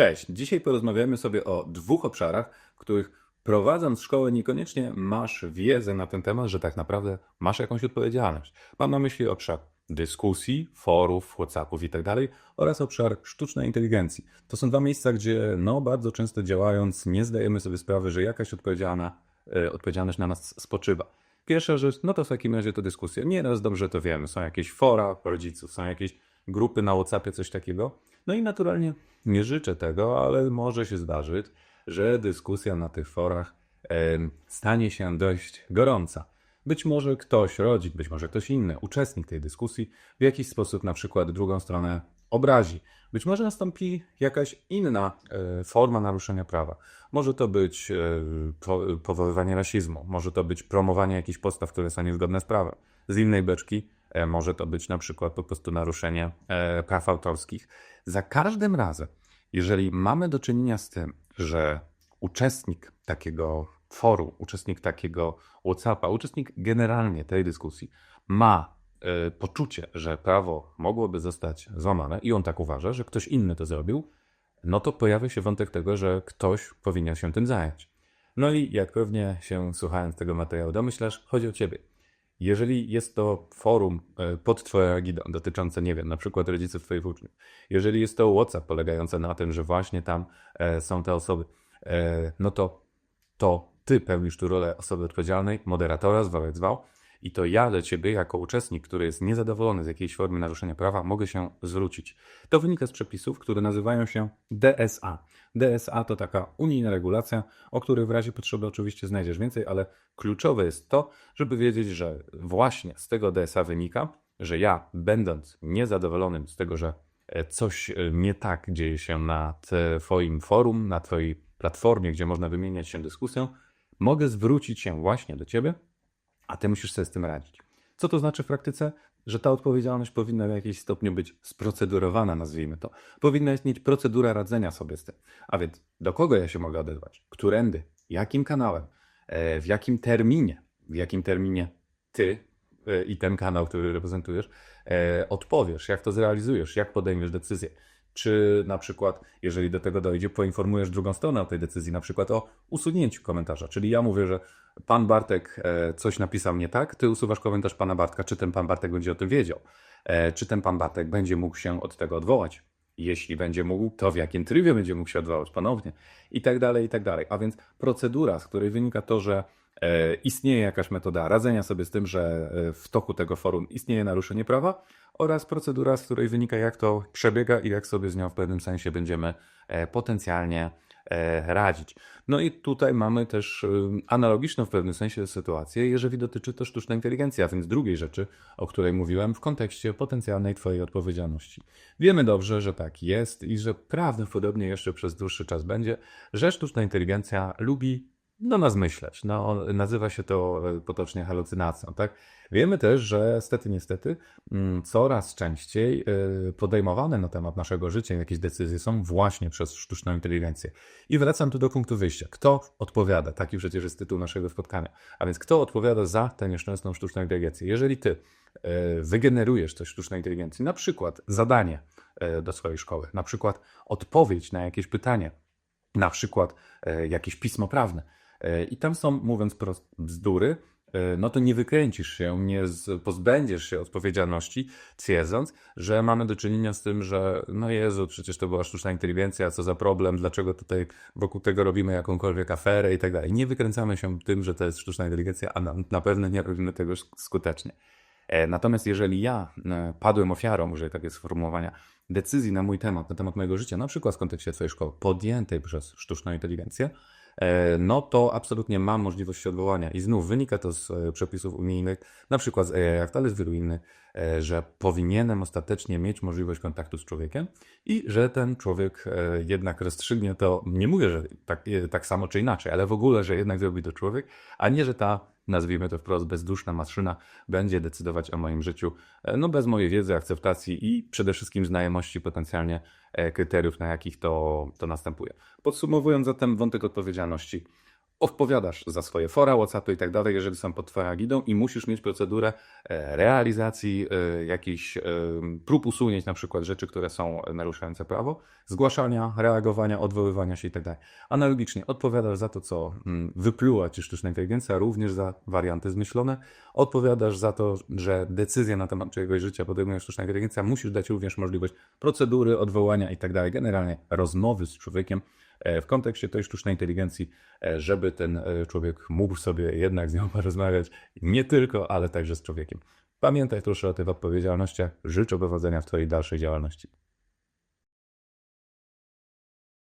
Cześć, dzisiaj porozmawiamy sobie o dwóch obszarach, których prowadząc szkołę niekoniecznie masz wiedzę na ten temat, że tak naprawdę masz jakąś odpowiedzialność. Mam na myśli obszar dyskusji, forów, Whatsappów i tak oraz obszar sztucznej inteligencji. To są dwa miejsca, gdzie no bardzo często działając nie zdajemy sobie sprawy, że jakaś odpowiedzialna, e, odpowiedzialność na nas spoczywa. Pierwsza rzecz, no to w takim razie to dyskusja. Nieraz dobrze to wiemy. Są jakieś fora rodziców, są jakieś grupy na WhatsAppie, coś takiego. No i naturalnie nie życzę tego, ale może się zdarzyć, że dyskusja na tych forach em, stanie się dość gorąca. Być może ktoś, rodzic, być może ktoś inny, uczestnik tej dyskusji w jakiś sposób na przykład drugą stronę obrazi. Być może nastąpi jakaś inna e, forma naruszenia prawa. Może to być e, po, powoływanie rasizmu, może to być promowanie jakichś postaw, które są niezgodne z prawem. Z innej beczki e, może to być na przykład po prostu naruszenie e, praw autorskich. Za każdym razem, jeżeli mamy do czynienia z tym, że uczestnik takiego forum, uczestnik takiego WhatsAppa, uczestnik generalnie tej dyskusji ma e, poczucie, że prawo mogłoby zostać złamane i on tak uważa, że ktoś inny to zrobił, no to pojawia się wątek tego, że ktoś powinien się tym zająć. No i jak pewnie się słuchając tego materiału domyślasz, chodzi o ciebie. Jeżeli jest to forum e, pod Twoją egidą dotyczące, nie wiem, na przykład rodziców Twoich uczniów, jeżeli jest to WhatsApp polegające na tym, że właśnie tam e, są te osoby, e, no to to Ty pełnisz tu rolę osoby odpowiedzialnej, moderatora, zwał jak zwał, i to ja do Ciebie, jako uczestnik, który jest niezadowolony z jakiejś formy naruszenia prawa, mogę się zwrócić. To wynika z przepisów, które nazywają się DSA. DSA to taka unijna regulacja, o której w razie potrzeby oczywiście znajdziesz więcej, ale kluczowe jest to, żeby wiedzieć, że właśnie z tego DSA wynika, że ja, będąc niezadowolonym z tego, że e, coś e, nie tak dzieje się na Twoim forum, na Twojej platformie, gdzie można wymieniać się dyskusją, mogę zwrócić się właśnie do Ciebie, a Ty musisz sobie z tym radzić. Co to znaczy w praktyce? Że ta odpowiedzialność powinna w jakimś stopniu być sprocedurowana, nazwijmy to. Powinna istnieć procedura radzenia sobie z tym. A więc do kogo ja się mogę odezwać? Którędy? Jakim kanałem? E, W jakim terminie? W jakim terminie Ty e, i ten kanał, który reprezentujesz, e, odpowiesz, jak to zrealizujesz, jak podejmiesz decyzję. Czy na przykład, jeżeli do tego dojdzie, poinformujesz drugą stronę o tej decyzji, na przykład o usunięciu komentarza. Czyli ja mówię, że pan Bartek e, coś napisał nie tak, ty usuwasz komentarz pana Bartka, czy ten pan Bartek będzie o tym wiedział, E, czy ten pan Bartek będzie mógł się od tego odwołać. Jeśli będzie mógł, to w jakim trybie będzie mógł się odwołać ponownie i tak dalej, i tak dalej. A więc procedura, z której wynika to, że e, istnieje jakaś metoda radzenia sobie z tym, że w toku tego forum istnieje naruszenie prawa oraz procedura, z której wynika jak to przebiega i jak sobie z nią w pewnym sensie będziemy e, potencjalnie e, radzić. No i tutaj mamy też ym, analogiczną w pewnym sensie sytuację, jeżeli dotyczy to sztucznej inteligencji, a więc drugiej rzeczy, o której mówiłem w kontekście potencjalnej Twojej odpowiedzialności. Wiemy dobrze, że tak jest i że prawdopodobnie jeszcze przez dłuższy czas będzie, że sztuczna inteligencja lubi no nas myśleć. No, nazywa się to e, potocznie halucynacją, tak? Wiemy też, że stety, niestety, mm, coraz częściej e, podejmowane na temat naszego życia jakieś decyzje są właśnie przez sztuczną inteligencję. I wracam tu do punktu wyjścia. Kto odpowiada? Taki przecież jest tytuł naszego spotkania. A więc kto odpowiada za tę nieszczęsną sztuczną inteligencję? Jeżeli ty e, wygenerujesz coś sztucznej inteligencji, na przykład zadanie do swojej szkoły, na przykład odpowiedź na jakieś pytanie, na przykład jakieś pismo prawne, I tam są, mówiąc prosto, bzdury, e, no to nie wykręcisz się, nie pozbędziesz się odpowiedzialności, twierdząc, że mamy do czynienia z tym, że no Jezu, przecież to była sztuczna inteligencja, co za problem, dlaczego tutaj wokół tego robimy jakąkolwiek aferę i tak dalej. Nie wykręcamy się tym, że to jest sztuczna inteligencja, a na, na pewno nie robimy tego skutecznie. E, Natomiast jeżeli ja e, padłem ofiarą, użyję takie sformułowania, decyzji na mój temat, na temat mojego życia, na przykład w kontekście Twojej szkoły, podjętej przez sztuczną inteligencję, e, no to absolutnie mam możliwość odwołania. I znów wynika to z e, przepisów unijnych, na przykład z Act, ale z wielu innych, e, że powinienem ostatecznie mieć możliwość kontaktu z człowiekiem i że ten człowiek e, jednak rozstrzygnie to, nie mówię, że tak, e, tak samo czy inaczej, ale w ogóle, że jednak zrobi to człowiek, a nie, że ta nazwijmy to wprost, bezduszna maszyna będzie decydować o moim życiu, e, no bez mojej wiedzy, akceptacji i przede wszystkim znajomości potencjalnie e, kryteriów, na jakich to, to następuje. Podsumowując zatem wątek odpowiedzialności. Odpowiadasz za swoje fora, WhatsAppy i tak dalej, jeżeli są pod Twoją gidą i musisz mieć procedurę e, realizacji e, jakichś e, prób usunięć na przykład rzeczy, które są naruszające prawo, zgłaszania, reagowania, odwoływania się i tak dalej. Analogicznie odpowiadasz za to, co mm, wypluła Ci sztuczna inteligencja, również za warianty zmyślone. Odpowiadasz za to, że decyzję na temat czyjegoś życia podejmuje sztuczna inteligencja, musisz dać również możliwość procedury, odwołania i tak dalej. Generalnie rozmowy z człowiekiem w kontekście tej sztucznej inteligencji, e, żeby ten e, człowiek mógł sobie jednak z nią porozmawiać nie tylko, ale także z człowiekiem. Pamiętaj proszę o tych odpowiedzialnościach. Życzę powodzenia w Twojej dalszej działalności.